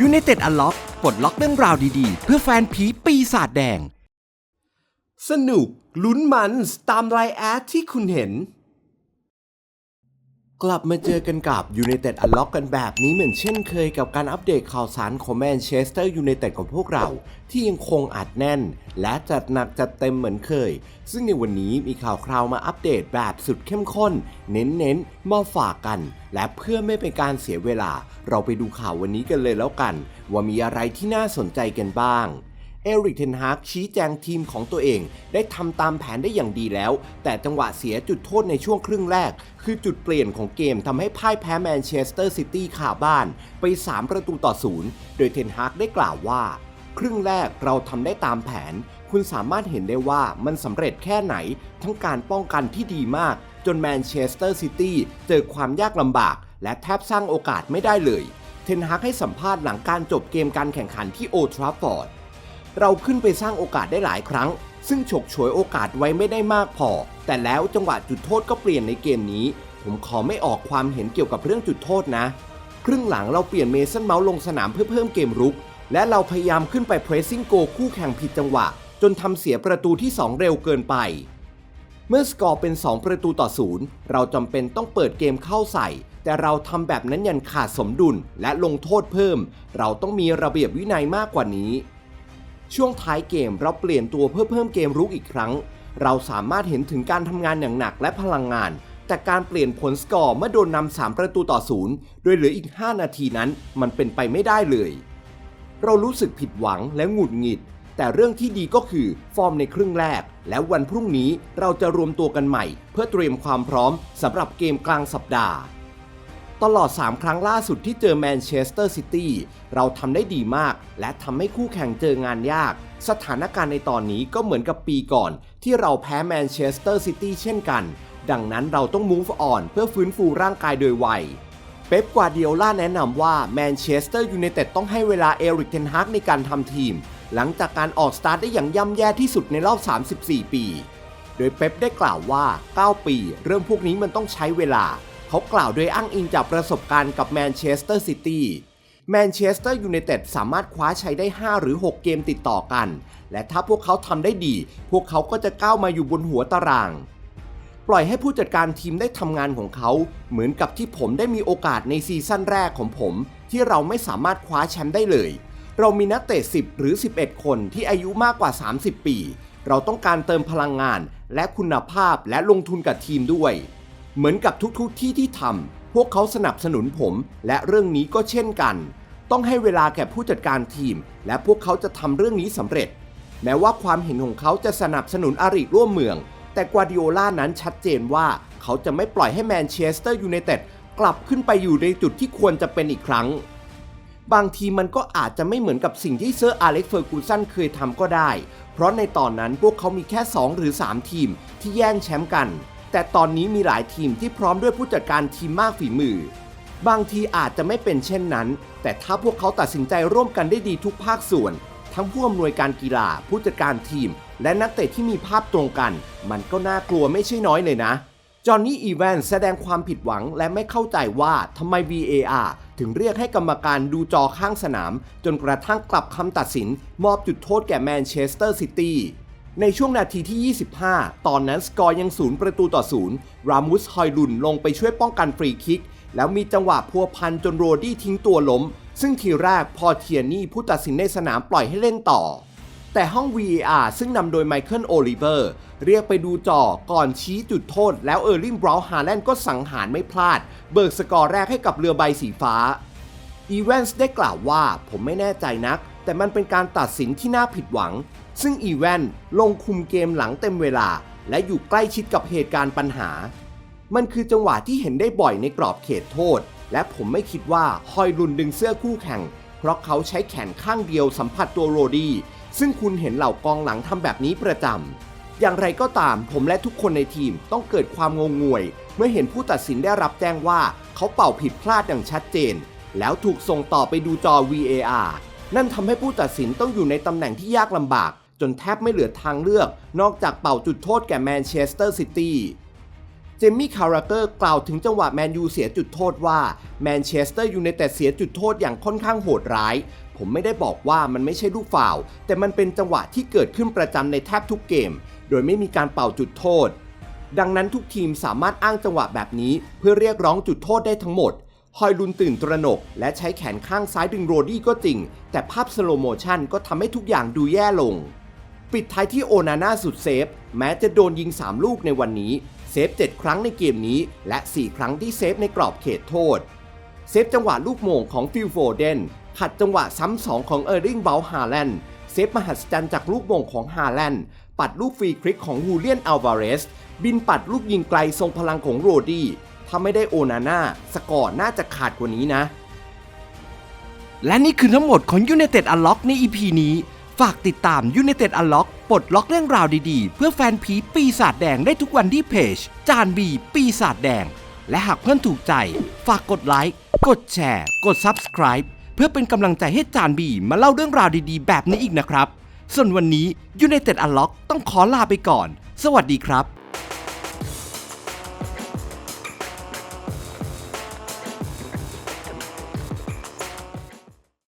ยู i นเต็ดอันล็อกปลดล็อกเรื่องราวดีๆ เพื่อแฟนผีปีศาจแดง สนุกลุ้นมันตามไลน์แอดที่คุณเห็น กลับมาเจอกันกับ United Unlock กันแบบนี้เหมือนเช่นเคยกับการอัปเดตข่าวสารของแมนเชสเตอร์ยูไนเต็ดของพวกเรา ที่ยังคงอัดแน่น และจัดหนักจัดเต็มเหมือนเคย ซึ่งในวันนี้มีข่าวคราวมาอัปเดตแบบสุดเข้มข้น เน้นๆมาฝากกัน และเพื่อไม่เป็นการเสียเวลา เราไปดูข่าววันนี้กันเลยแล้วกัน ว่ามีอะไรที่น่าสนใจกันบ้าง เอริกเทนฮากชี้แจงทีมของตัวเอง ได้ทำตามแผนได้อย่างดีแล้ว แต่จังหวะเสียจุดโทษในช่วงครึ่งแรก คือจุดเปลี่ยนของเกมทำให้พ่ายแพ้แมนเชสเตอร์ซิตี้ขาบ้าน ไป 3 ประตูต่อศูนย์โดยเทนฮากได้กล่าวว่า ครึ่งแรกเราทำได้ตามแผน คุณสามารถเห็นได้ว่ามันสำเร็จแค่ไหน ทั้งการป้องกันที่ดีมาก จนแมนเชสเตอร์ซิตี้เจอความยากลำบาก และแทบสร้างโอกาสไม่ได้เลย เทนฮากให้สัมภาษณ์หลังการจบเกมการแข่งขันที่โอทราฟอร์ด เราขึ้นไปสร้างโอกาสได้หลายครั้ง ซึ่งฉกฉวยโอกาสไว้ไม่ได้มากพอ แต่แล้วจังหวะจุดโทษก็เปลี่ยนในเกมนี้ ผมขอไม่ออกความเห็นเกี่ยวกับเรื่องจุดโทษนะ ครึ่งหลังเราเปลี่ยนเมสันเมาส์ลงสนามเพื่อเพิ่มเกมรุก และเราพยายามขึ้นไปเพรสซิ่งโกคู่แข่งผิดจังหวะ จนทำเสียประตูที่ 2 เร็วเกินไป เมื่อสกอร์เป็น 2 ประตูต่อศูนย์เราจำเป็นต้องเปิดเกมเข้าใส่แต่เราทำแบบนั้นยันขาดสมดุลและลงโทษเพิ่ม เราต้องมีระเบียบวินัยมากกว่านี้ ช่วงท้ายเกมเราเปลี่ยนตัวเพื่อเพิ่มเกมรุกอีกครั้ง เราสามารถเห็นถึงการทำงานอย่างหนักและพลังงาน แต่การเปลี่ยนผลสกอร์เมื่อโดนนำ3ประตูต่อศูนย์โดยเหลืออีก 5 นาทีนั้นมันเป็นไปไม่ได้เลย เรารู้สึกผิดหวังและหงุดหงิด แต่เรื่องที่ดีก็คือฟอร์มในครึ่งแรก และวันพรุ่งนี้เราจะรวมตัวกันใหม่ เพื่อเตรียมความพร้อมสำหรับเกมกลางสัปดาห์ ตลอด 3 ครั้งล่าสุดที่เจอแมนเชสเตอร์ซิตี้เราทำได้ดีมาก และทำให้คู่แข่งเจองานยาก สถานการณ์ในตอนนี้ก็เหมือนกับปีก่อน ที่เราแพ้แมนเชสเตอร์ซิตี้เช่นกัน ดังนั้นเราต้อง move on เพื่อฟื้นฟูร่างกายโดยไวเป๊ปกวาร์ดิโอลาแนะนำว่าแมนเชสเตอร์ยูไนเต็ดต้องให้เวลาเอริกเทนฮากในการทำทีม หลังจากการออกสตาร์ทได้อย่างย่ำแย่ที่สุดในรอบ 34 ปี โดยเป๊ปได้กล่าวว่า 9 ปี เรื่องพวกนี้มันต้องใช้เวลา เขากล่าวโดยอ้างอิงจากประสบการณ์กับแมนเชสเตอร์ซิตี้แมนเชสเตอร์ยูไนเต็ดสามารถคว้าชัยได้ 5 หรือ 6 เกมติดต่อกัน และถ้าพวกเขาทำได้ดี พวกเขาก็จะก้าวมาอยู่บนหัวตาราง ปล่อยให้ผู้จัดการทีมได้ทำงานของเขา เหมือนกับที่ผมได้มีโอกาสในซีซั่นแรกของผม ที่เราไม่สามารถคว้าแชมป์ได้เลย เรามีนักเตะ 10 หรือ 11 คนที่อายุมากกว่า 30 ปี เราต้องการเติมพลังงาน และคุณภาพและลงทุนกับทีมด้วย เหมือนกับทุกๆที่ที่ทำพวกเขาสนับสนุนผมและเรื่องนี้ก็เช่นกัน ต้องให้เวลาแก่ผู้จัดการทีม และพวกเขาจะทำเรื่องนี้สำเร็จ แม้ว่าความเห็นของเขาจะสนับสนุนอาริร่วมเมือง แต่กวาดิโอลานั้นชัดเจนว่าเขาจะไม่ปล่อยให้แมนเชสเตอร์ยูไนเต็ดกลับขึ้นไปอยู่ในจุดที่ควรจะเป็นอีกครั้ง บางทีมันก็อาจจะไม่เหมือนกับสิ่งที่เซอร์อเล็กเฟอร์กูสันเคยทำก็ได้ เพราะในตอนนั้นพวกเขามีแค่ 2 หรือ 3 ทีมที่แย่งแชมป์กัน แต่ตอนนี้มีหลายทีมที่พร้อมด้วยผู้จัดการทีมมากฝีมือ บางทีอาจจะไม่เป็นเช่นนั้น แต่ถ้าพวกเขาตัดสินใจร่วมกันได้ดีทุกภาคส่วน ทั้งผู้อำนวยการกีฬาผู้จัดการทีม และนักเตะที่มีภาพตรงกัน มันก็น่ากลัวไม่ใช่น้อยเลยนะจอห์นนี่อีแวนแสดงความผิดหวังและไม่เข้าใจว่าทำไม VAR ถึงเรียกให้กรรมการดูจอข้างสนาม จนกระทั่งกลับคำตัดสิน มอบจุดโทษแก่แมนเชสเตอร์ซิตี้ ในช่วงนาทีที่ 25 ตอนนั้นสกอร์ยังศูนย์ประตูต่อศูนย์รามุสฮอยลุนลงไปช่วยป้องกันฟรีคิก แล้วมีจังหวะพัวพันจนโรดี้ทิ้งตัวล้ม ซึ่งทีแรกพอเทียนี่ผู้ตัดสินในสนามปล่อยให้เล่นต่อ แต่ห้อง VAR ซึ่งนำโดยไมเคิลโอลิเวอร์ เรียกไปดูจอก่อนชี้จุดโทษ แล้วเออร์ลิงบราวน์ฮาแลนด์ก็สังหารไม่พลาด เบิกสกอร์แรกให้กับเรือใบสีฟ้าอีแวนส์ได้กล่าวว่าผมไม่แน่ใจนัก แต่มันเป็นการตัดสินที่น่าผิดหวัง ซึ่งอีแวนลงคุมเกมหลังเต็มเวลา และอยู่ใกล้ชิดกับเหตุการณ์ปัญหา มันคือจังหวะที่เห็นได้บ่อยในกรอบเขตโทษ และผมไม่คิดว่าฮอยลุนดึงเสื้อคู่แข่ง เพราะเขาใช้แขนข้างเดียวสัมผัสตัวโรดี้ซึ่งคุณเห็นเหล่ากองหลังทำแบบนี้ประจำอย่างไรก็ตามผมและทุกคนในทีมต้องเกิดความงงงวย เมื่อเห็นผู้ตัดสินได้รับแจ้งว่าเขาเป่าผิดพลาดอย่างชัดเจน แล้วถูกส่งต่อไปดูจอ VAR นั่นทำให้ผู้ตัดสินต้องอยู่ในตำแหน่งที่ยากลำบาก จนแทบไม่เหลือทางเลือก นอกจากเป่าจุดโทษแก่แมนเชสเตอร์ซิตี้เจมี่คาราเกอร์กล่าวถึงจังหวะแมนยูเสียจุดโทษว่าแมนเชสเตอร์ยูไนเต็ดเสียจุดโทษอย่างค่อนข้างโหดร้าย ผมไม่ได้บอกว่ามันไม่ใช่ลูกฟาวล์แต่มันเป็นจังหวะที่เกิดขึ้นประจำในแทบทุกเกม โดยไม่มีการเป่าจุดโทษ ดังนั้นทุกทีมสามารถอ้างจังหวะแบบนี้ เพื่อเรียกร้องจุดโทษได้ทั้งหมด ฮอยลุนตื่นตระหนก และใช้แขนข้างซ้ายดึงโรดี้ก็จริง แต่ภาพสโลโมชันก็ทำให้ทุกอย่างดูแย่ลง ปิดท้ายที่โอนาน่าสุดเซฟ แม้จะโดนยิง 3 ลูกในวันนี้ เซฟ 7 ครั้งในเกมนี้ และ 4 ครั้งที่เซฟในกรอบเขตโทษ เซฟจังหวะลูกโมงของฟิลโฟเดนขัดจังหวะซ้ำสองของเออร์ริงเบลฮาแลนด์เซฟมหัศจรรย์จากลูกโมงของฮาแลนด์ปัดลูกฟรีคลิกของฮูเลียนอัลวาเรสบินปัดลูกยิงไกลทรงพลังของโรดี้ ถ้าไม่ได้โอนาน่าสกอร์น่าจะขาดกว่านี้นะ และนี่คือทั้งหมดของ United Unlock ใน EP นี้ ฝากติดตาม United Unlock ปลดล็อกเรื่องราวดีๆ เพื่อแฟนผีปีศาจแดงได้ทุกวันที่เพจ จานบีปีศาจแดง และหากเพื่อนถูกใจ ฝากกดไลค์กดแชร์ กด Subscribe เพื่อเป็นกำลังใจให้จานบีมาเล่าเรื่องราวดีๆ แบบนี้อีกนะครับ ส่วนวันนี้ United Unlock ต้องขอลาไปก่อน สวัสดีครับ